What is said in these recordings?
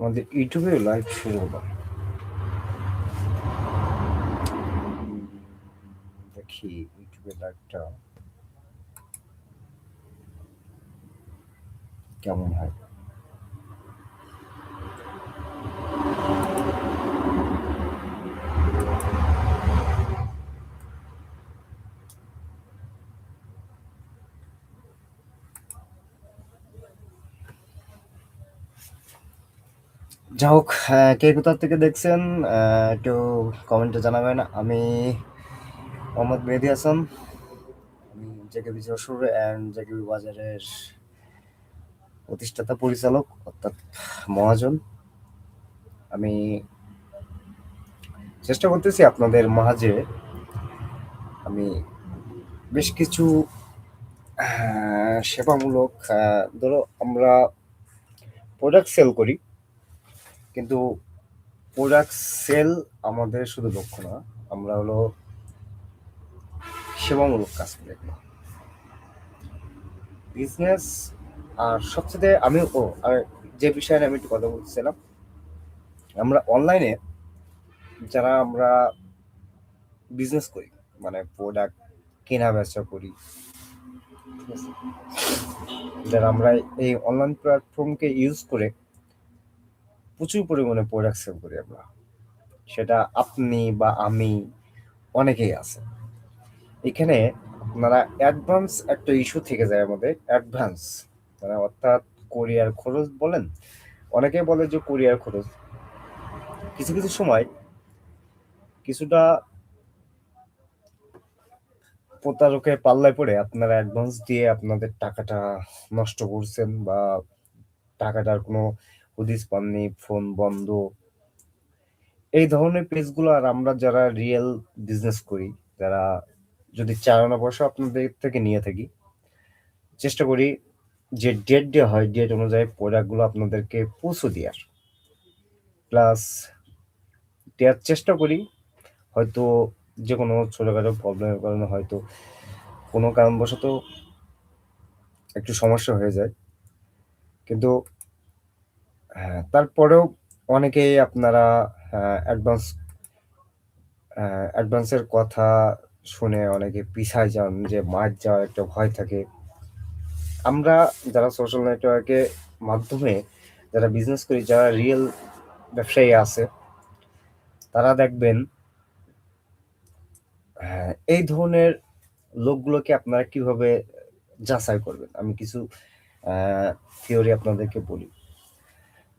আমাদের ইউটিউবে লাইভ শুরু হলো দেখি ইউটিউবে লাইভটা কেমন হয়। যা হোক কে কোথা থেকে দেখছেন একটু কমেন্টে জানাবেন। আমি মোহাম্মদ মেহেদি হাসান, আমি জেকেবি যশোর অ্যান্ড জেকেবি বাজারের প্রতিষ্ঠাতা পরিচালক, অর্থাৎ মহাজন। আমি চেষ্টা করতেছি আপনাদের মাঝে আমি বেশ কিছু সেবামূলক ধরো আমরা প্রোডাক্ট সেল করি। কিন্তু প্রোডাক্ট সেল আমাদের শুধু লক্ষ্য না, আমরা হলো সেবামূলক কাজ করি বিজনেস আর সবচেয়ে আমি ও, আর যে বিষয়ে আমি একটু কথা বলছিলাম আমরা অনলাইনে যারা আমরা বিজনেস করি মানে প্রোডাক্ট কেনা বেচা করি যারা আমরা এই অনলাইন প্ল্যাটফর্মকে ইউজ করে প্রচুর পরিমাণে প্রোডাক্ট সেল করি আমরা। সেটা আপনি বা আমি অনেকেই আছে এখানে আপনারা অ্যাডভান্স একটা ইস্যু থেকে যায় আমাদের অ্যাডভান্স মানে অর্থাৎ কোরিয়ার খরচ বলেন অনেকে বলে যে কোরিয়ার খরচ। কিছু কিছু সময় কিছুটা প্রতারকের পাল্লায় পড়ে আপনারা অ্যাডভান্স দিয়ে আপনাদের টাকাটা নষ্ট করছেন বা টাকাটার কোনো হদিস পাননি, ফোন বন্ধ। এই ধরনের পেজগুলো আর আমরা যারা রিয়েল বিজনেস করি, যারা যদি চার আনা পয়সা আপনাদের থেকে নিয়ে থাকি, চেষ্টা করি যে ডেট ডে হয় ডেট অনুযায়ী প্রোডাক্টগুলো আপনাদেরকে পৌঁছে দেওয়ার। প্লাস দেওয়ার চেষ্টা করি, হয়তো যে কোনো ছোটোখাটো প্রবলেমের কারণে হয়তো কোনো কারণবশত একটু সমস্যা হয়ে যায়। কিন্তু হ্যাঁ তারপরেও অনেকেই আপনারা অ্যাডভান্স অ্যাডভান্সের কথা শুনে অনেকে পিছায় যান যে মার যাওয়ার একটা ভয় থাকে। আমরা যারা সোশ্যাল নেটওয়ার্কের মাধ্যমে যারা বিজনেস করি যারা রিয়েল ব্যবসায়ী আছে তারা দেখবেন হ্যাঁ, এই ধরনের লোকগুলোকে আপনারা কীভাবে যাচাই করবেন? আমি কিছু থিওরি আপনাদেরকে বলি।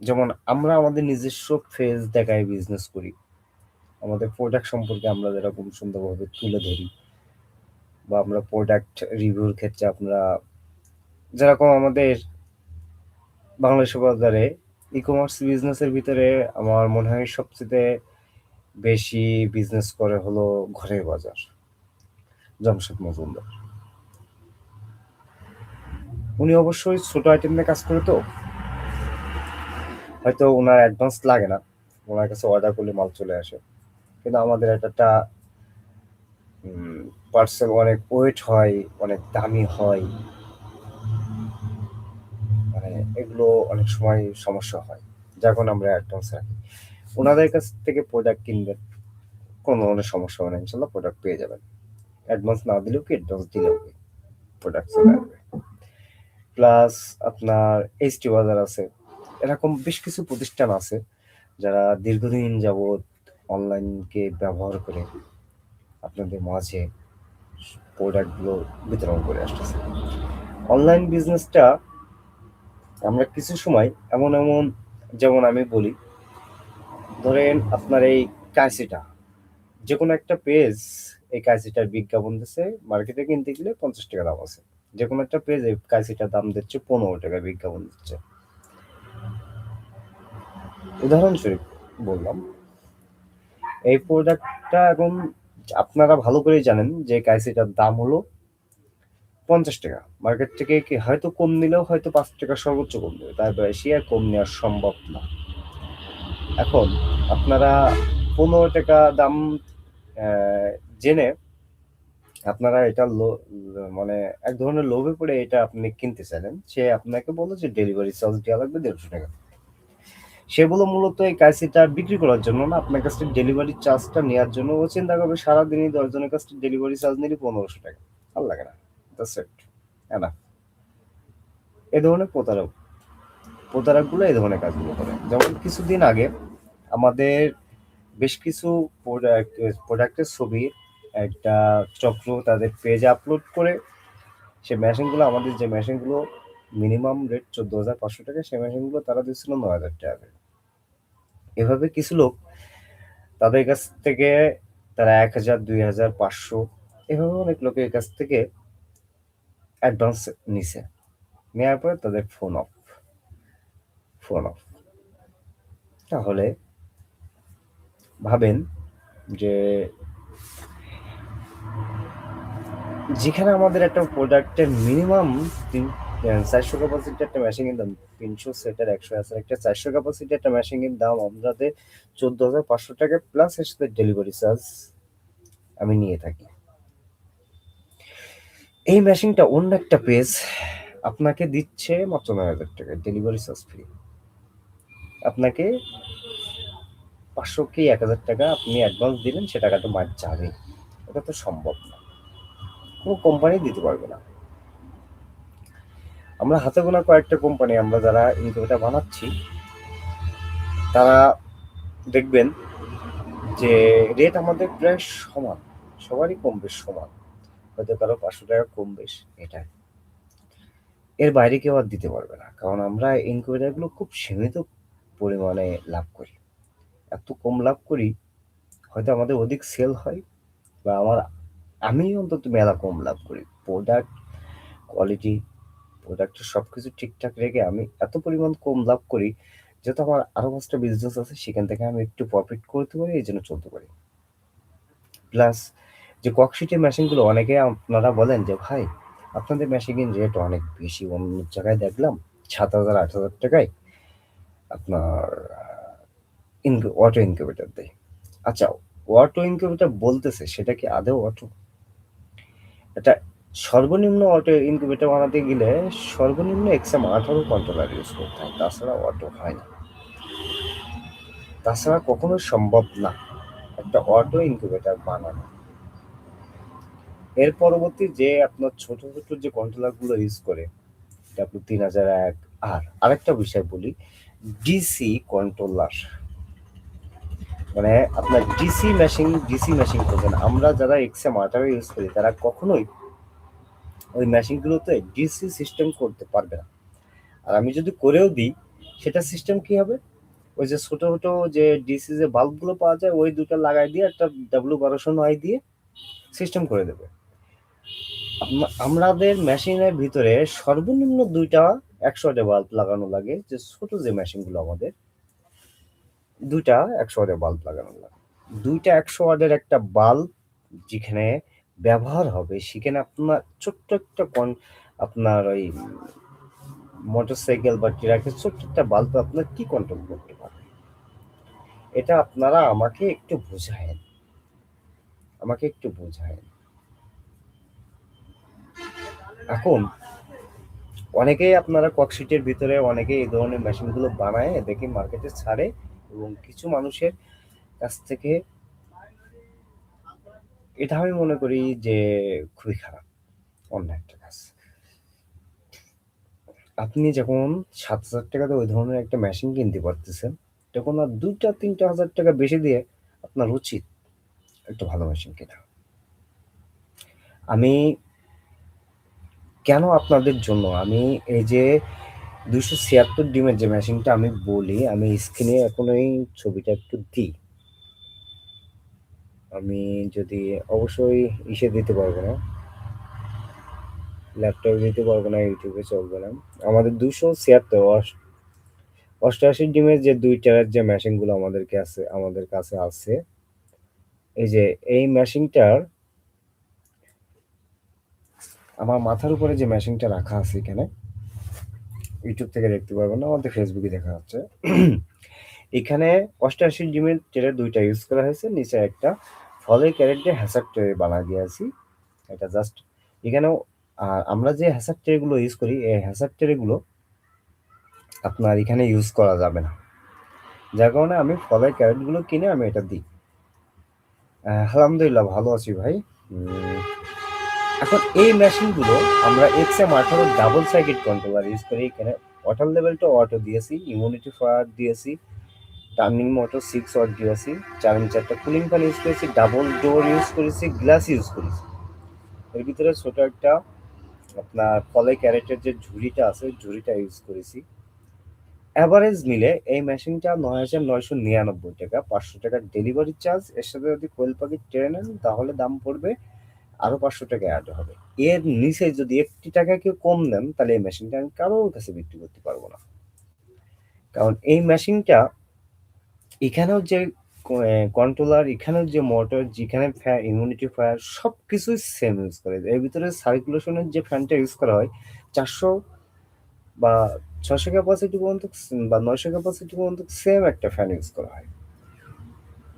যেমন আমরা আমাদের নিজস্ব ফেজ দেখায় বিজনেস করি। আমাদের প্রোডাক্ট সম্পর্কে আমরা যেরকম সুন্দরভাবে তুলে ধরি বা আমরা প্রোডাক্ট রিভিউর ক্ষেত্রে আমরা যেরকম আমাদের বাংলাদেশ বাজারে ই কমার্স বিজনেসের ভিতরে আমার মনে হয় সবচেয়ে বেশি বিজনেস করে হলো ঘরের বাজার, জামশেদ মজুমদার। উনি অবশ্যই ছোট আইটেম নিয়ে কাজ করে তো। হয়তো ওনার অ্যাডভান্স লাগে না। ওনার কাছে অর্ডার করলে মাল চলে আসে। কিন্তু আমাদের একটা পার্সেল অনেক ওয়েট হয়, অনেক দামি হয়। মানে এগুলো অনেক সময় সমস্যা হয় যখন আমরা অ্যাডভান্স রাখি। ওনাদের কাছ থেকে প্রোডাক্ট কিনবেন কোনো ধরনের সমস্যা হবে না, ইনশাল্লাহ প্রোডাক্ট পেয়ে যাবেন। অ্যাডভান্স না দিলেও কি অ্যাডভান্স দিলেও কি প্রোডাক্ট চলে আসবে। প্লাস আপনার এইচটি বাজার আছে এরকম বেশ কিছু প্রতিষ্ঠান আছে যারা দীর্ঘদিন যাবৎ অনলাইনকে ব্যবহার করে আপনাদের মাঝে প্রোডাক্টগুলো বিতরণ করে আসতেছে। অনলাইন বিজনেসটা আমরা কিছু সময় এমন এমন যেমন আমি বলি, ধরেন আপনার এই কাশিটা যে কোনো একটা পেজ এই কাশিটার বিজ্ঞাপন দিচ্ছে মার্কেটে কিনতে গেলে পঞ্চাশ টাকা দাম আছে। যে কোনো একটা পেজ এই কাশিটার দাম দিচ্ছে পনেরো টাকা বিজ্ঞাপন দিচ্ছে। উদাহরণস্বরূপ বললাম, এই প্রোডাক্টটা এখন আপনারা ভালো করে জানেন যে কাইসিটার দাম হলো পঞ্চাশ টাকা। মার্কেট থেকে কি হয়তো কম নিলেও হয়তো পাঁচ টাকা সর্বোচ্চ কম দেবে তার বেশি আর কম নেওয়া সম্ভব না। এখন আপনারা পনেরো টাকা দাম জেনে আপনারা এটা মানে এক ধরনের লোভে পড়ে এটা আপনি কিনতে চাইলেন, সে আপনাকে বলল যে ডেলিভারি চার্জ দেওয়া লাগবে দেড়শো টাকা। সেগুলো মূলত এই কাইসিটা বিক্রি করার জন্য না, আপনার কাছ থেকে ডেলিভারি চার্জটা নেওয়ার জন্য। ও চিন্তা করবে, সারাদিনই দশজনের কাছ থেকে ডেলিভারি চার্জ নিলে পনেরোশো টাকা। ভালো লাগে না। ইট না এ ধরনের প্রতারক। প্রতারকগুলো এই ধরনের কাজগুলো করে। যেমন কিছুদিন আগে আমাদের বেশ কিছু প্রোডাক্ট প্রোডাক্টের ছবি, একটা চক্র তাদের পেজে আপলোড করে সে মেশিনগুলো আমাদের যে মেশিনগুলো মিনিমাম রেট চোদ্দ হাজার পাঁচশো টাকা সেই মেশিনগুলো তারা দিচ্ছিল নয় হাজার টাকা। এভাবে কিছু লোক তাদের কাছ থেকে তারা এক হাজার, দুই হাজার, পাঁচশো, এভাবে অনেক লোকের কাছ থেকে অ্যাডভান্স নিছে। নেওয়ার পরে তাদের ফোন অফ ফোন অফ তাহলে ভাবেন যে যেখানে আমাদের একটা প্রোডাক্টের মিনিমাম তিন চারশো ক্যাপাসিটি একটা মেশিনের দাম, তিনশো সেটের, একশো আছে। একটা চারশো ক্যাপাসিটি একটা মেশিনের দাম আমাদের চোদ্দ হাজার পাঁচশো টাকা প্লাস এর সাথে ডেলিভারি চার্জ আমি নিয়ে থাকি। এই মেশিনটা অন্য একটা পেজ আপনাকে দিচ্ছে মাত্র নয় হাজার টাকা ডেলিভারি চার্জ ফ্রি আপনাকে পাঁচশো কি এক হাজার টাকা আপনি অ্যাডভান্স দিলেন, সে টাকাটা মার যাবে এটা তো সম্ভব না। কোনো কোম্পানি দিতে পারবে না। আমরা হাতে গোনা কয়েকটা কোম্পানি আমরা যারা ইনকিউবেটার বানাচ্ছি, তারা দেখবেন যে রেট আমাদের প্রায় সমান, সবারই কম বেশ সমান। হয়তো কারও পাঁচশো টাকা কম বেশ, এটাই। এর বাইরে কেউ আর দিতে পারবে না, কারণ আমরা ইনকিউবেটারগুলো খুব সীমিত পরিমাণে লাভ করি। এত কম লাভ করি, হয়তো আমাদের অধিক সেল হয়, বা আমার আমি অন্তত মেলা কম লাভ করি। প্রোডাক্ট কোয়ালিটি প্রোডাক্টের সব কিছু ঠিকঠাক রেখে আমি এত পরিমাণ কম লাভ করি যেহেতু আমার আরও পাঁচটা বিজনেস আছে, সেখান থেকে আমি একটু প্রফিট করতে পারি, এই জন্য চলতে পারি। প্লাস যে ককশিটের মেশিনগুলো অনেকে আপনারা বলেন যে, ভাই, আপনাদের মেশিনের রেট অনেক বেশি। অন্য জায়গায় দেখলাম সাত হাজার, আট হাজার টাকায় আপনার অটো ইনকিউবেটার দেয়। আচ্ছা অটো ইনকিউবেটার বলতেছে, সেটা কি আদৌ অটো এটা সর্বনিম্ন অটো ইনকিউবেটার বানাতে গেলে সর্বনিম্ন এক্সাম আঠারো কন্ট্রোলার ইউজ করতে হয়, তাছাড়া অটো হয় না। তাছাড়া কখনো সম্ভব না একটা অটো ইনকিউবেটার বানানো। এর পরবর্তী যে আপনার ছোট ছোট যে কন্ট্রোলারগুলো ইউজ করে ডাব্লু তিন হাজার এক, আর আরেকটা বিষয় বলি ডিসি কন্ট্রোলার মানে আপনার ডিসি মেশিন ডিসি মেশিন করছেন আমরা যারা এক্সএম আঠারো ইউজ করি, তারা কখনোই ওই মেশিনগুলোতে ডিসি সিস্টেম করতে পারবে না। আর আমি যদি করেও দিই, সেটা সিস্টেম কি হবে? ওই যে ছোট ছোট যে ডিসি যে বাল্বগুলো পাওয়া যায়, ওই দুটো লাগাই দিয়ে একটা ডাব্লু বারোশো নয় দিয়ে সিস্টেম করে দেবে। আমাদের মেশিনের ভিতরে সর্বনিম্ন দুইটা একশো বাল্ব লাগানো লাগে, যে ছোট যে মেশিনগুলো আমাদের, দুইটা একশো ওয়াটের বাল্ব লাগানো লাগে। দুইটা একশো ওয়াটের একটা বাল্ব যেখানে ব্যবহার হবে, সেখানে আপনার ছোট্ট একটা কন, আপনার ওই মোটরসাইকেল বা ট্রাকের ছোট্ট একটা বাল্ব আপনার কি কন্ট্রোল করতে পারবে? এটা আপনারা আমাকে একটু বোঝায়েন। আমাকে একটু বোঝায়েন। এখন, অনেকেই আপনারা ককশিটের ভিতরে অনেকে এই ধরনের মেশিনগুলো বানায় দেখে মার্কেটে ছাড়ে এবং কিছু মানুষের কাছ থেকে এটা আমি মনে করি যে খুবই খারাপ, অন্য একটা কাজ। আপনি যখন সাত হাজার টাকাতে ওই ধরনের একটা মেশিন কিনতে পারতেছেন, তখন আর দুইটা, তিনটা হাজার টাকা বেশি দিয়ে আপনার উচিত একটা ভালো মেশিন কেনা। আমি কেন আপনাদের জন্য, আমি এই যে দুইশো ছিয়াত্তর ডিমের যে মেশিনটা আমি বলি, আমি স্ক্রিনে এখন ওই ছবিটা একটু দিই। আমি যদি অবশ্যই ইসে দিতে পারব না ল্যাপটপ দিতে পারব না ইউটিউবে চলবে না। আমাদের দুশো ছিয়াত্তর অষ্টআশি ডিমের যে দুই টেরার যে মেশিনগুলো আমাদেরকে আছে, আমাদের কাছে আছে, এই যে এই মেশিনটার আমার মাথার উপরে যে মেশিনটা রাখা আছে এখানে ইউটিউব থেকে দেখতে পারবেন না, আমাদের ফেসবুকে দেখা যাচ্ছে। এখানে অষ্টআশি জিমের ট্রে দুইটা ইউজ করা হয়েছে, নিচে একটা ফলের ক্যারেটে হ্যাসার ট্রে বানা দিয়েছি। এটা জাস্ট এখানেও আমরা যে হ্যাসার ট্রেগুলো ইউজ করি, এই হ্যাসার ট্রেগুলো আপনার এখানে ইউজ করা যাবে না। যার কারণে আমি ফলের ক্যারেটগুলো কিনে আমি এটা দিই। আলহামদুলিল্লাহ ভালো আছি ভাই। এখন এই মেশিনগুলো আমরা এক্স এম আঠারো ডাবল সার্কিট কন্ট্রোলার ইউজ করি এখানে ওয়াটার লেভেলটা অটো দিয়েছি ইমিউনিটি ফায়ার দিয়েছি। টার্নিং মোটর সিক্স ওয়াট দিয়েছি চার চারটা কুলিং ফ্যান ইউজ করেছি ডাবল ডোর ইউজ করেছি গ্লাস ইউজ করেছি। এর ভিতরে ছোট একটা আপনার ফলে ক্যারেটের যে ঝুড়িটা আছে ঝুড়িটা ইউজ করেছি। অ্যাভারেজ মিলে এই মেশিনটা নয় হাজার নয়শো নিরানব্বই টাকা, পাঁচশো টাকার ডেলিভারি চার্জ এর সাথে যদি কোয়েল পাখি ট্রেনে নেন, তাহলে দাম পড়বে আরও পাঁচশো টাকা অ্যাড হবে। এর নিচে যদি একটি টাকা কেউ কম দেন তাহলে এই মেশিনটা আমি কারোর কাছে বিক্রি করতে পারব না। কারণ এই মেশিনটা এখানেও যে কন্ট্রোলার এখানেও যে মোটর যেখানে ফ্যান ইমিউনিটি ফায়ার সব কিছুই সেম ইউজ করে এর ভিতরে সার্কুলেশনের যে ফ্যানটা ইউজ করা হয়, চারশো বা ছশো ক্যাপাসিটি পর্যন্ত, বা নয়শো ক্যাপাসিটি পর্যন্ত সেম একটা ফ্যান ইউজ করা হয়।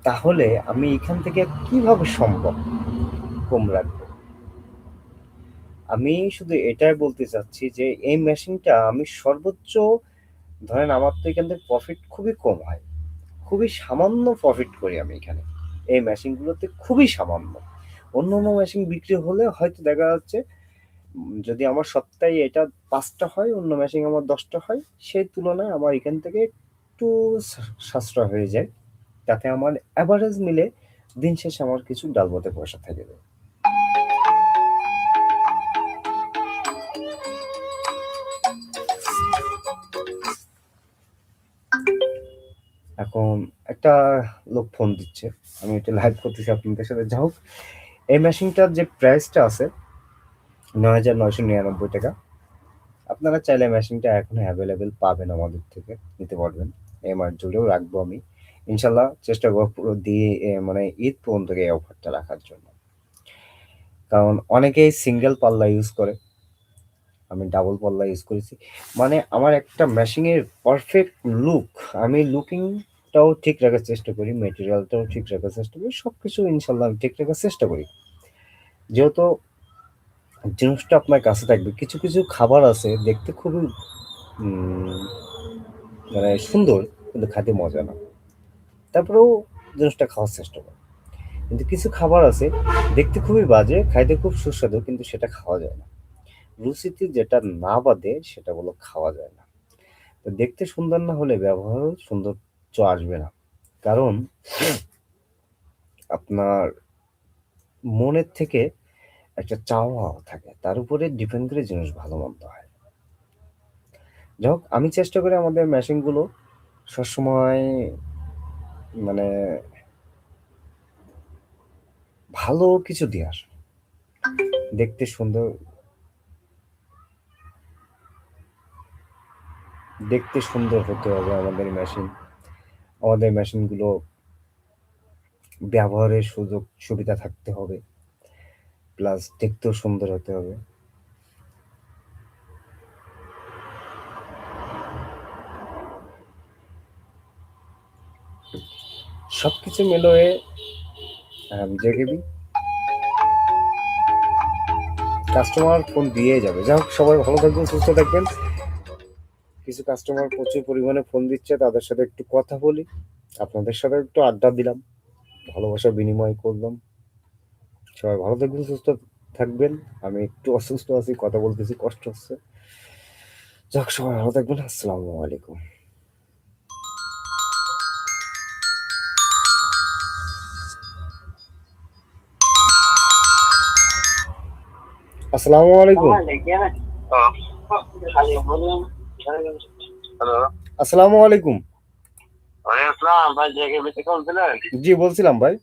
তাহলে আমি এখান থেকে কীভাবে সম্ভব কম রাখব? আমি শুধু এটাই বলতে চাচ্ছি যে, এই মেশিনটা আমি সর্বোচ্চ, ধরেন আমার তো এখান থেকে প্রফিট খুবই কম হয়। খুবই সামান্য প্রফিট করি আমি এখানে। এই মেশিনগুলোতে খুবই সামান্য। অন্য অন্য মেশিন বিক্রি হলে হয়তো দেখা যাচ্ছে যদি আমার সপ্তাহে এটা পাঁচটা হয়, অন্য মেশিন আমার দশটা হয়, সেই তুলনায় আমার এখান থেকে একটু সাশ্রয় হয়ে যায়। তাতে আমার অ্যাভারেজ মিলে দিন শেষে আমার কিছু ডালবতে পয়সা থাকে এখন একটা লোক ফোন দিচ্ছে। আমি এটা লাইভ করতেছি আপনাদের সাথে। যা হোক, এই মেশিনটার যে প্রাইসটা আছে, নয় হাজার নয়শো নিরানব্বই টাকা। আপনারা চাইলে মেশিনটা এখন অ্যাভেলেবেল পাবেন আমাদের থেকে, নিতে পারবেন। এমআর জুড়েও রাখব আমি। ইনশাল্লাহ চেষ্টা করব পুরো দিয়ে মানে ঈদ পর্যন্ত এই অফারটা রাখার জন্য। কারণ অনেকেই সিঙ্গেল পাল্লা ইউজ করে। আমি ডাবল পাল্লা ইউজ করেছি। মানে আমার একটা মেশিনের পারফেক্ট লুক আমি লুকিংটাও ঠিক রাখার চেষ্টা করি মেটেরিয়ালটাও ঠিক রাখার চেষ্টা করি সব কিছু ইনশাল্লাহ আমি ঠিক রাখার চেষ্টা করি। যেহেতু জিনিসটা আপনার কাছে থাকবে, কিছু কিছু খাবার আছে, দেখতে খুবই মানে সুন্দর, কিন্তু খেতে মজা না। তারপরেও জিনিসটা খাওয়ার চেষ্টা করে। কিন্তু কিছু খাবার আছে, দেখতে খুবই বাজে, খাইতে খুব সুস্বাদু, কিন্তু সেটা খাওয়া যায় না। রুচিতে যেটা না বাদে, সেটা বলো খাওয়া যায় না। দেখতে সুন্দর না হলে ব্যবহারও সৌন্দর্য আসবে না। কারণ আপনার মনের থেকে একটা চাওয়া থাকে, তার উপরে ডিপেন্ড করে জিনিস ভালো মন্দ হয়। যাই হোক, আমি চেষ্টা করি আমাদের মেশিনগুলো সবসময় মানে ভালো কিছু দেওয়ার দেখতে সুন্দর দেখতে সুন্দর হতে হবে আমাদের মেশিন আমাদের মেশিনগুলো ব্যবহারের সুযোগ সুবিধা থাকতে হবে। প্লাস দেখতেও সুন্দর হতে হবে। সবকিছু মিলিয়ে জেগেবি কাস্টমার ফোন দিয়ে যাবে। যাই হোক, সবাই ভালো থাকবেন, সুস্থ থাকবেন। কিছু কাস্টমার প্রচুর পরিমাণে ফোন দিচ্ছে, তাদের সাথে একটু কথা বলি। আপনাদের সাথে একটু আড্ডা দিলাম ভালোবাসা বিনিময় করলাম। সবাই ভালো থাকবেন, সুস্থ থাকবেন। আমি একটু অসুস্থ আছি, কথা বলতেছি, কষ্ট হচ্ছে। যাক, সবাই ভালো থাকবেন, আসসালামু আলাইকুম। আসসালামু আলাইকুম। হ্যালো আসসালামু আলাইকুম। ওয়ালাইকুম আসসালাম। ভাই বেঁচে ছিলেন জি বলছিলাম ভাই।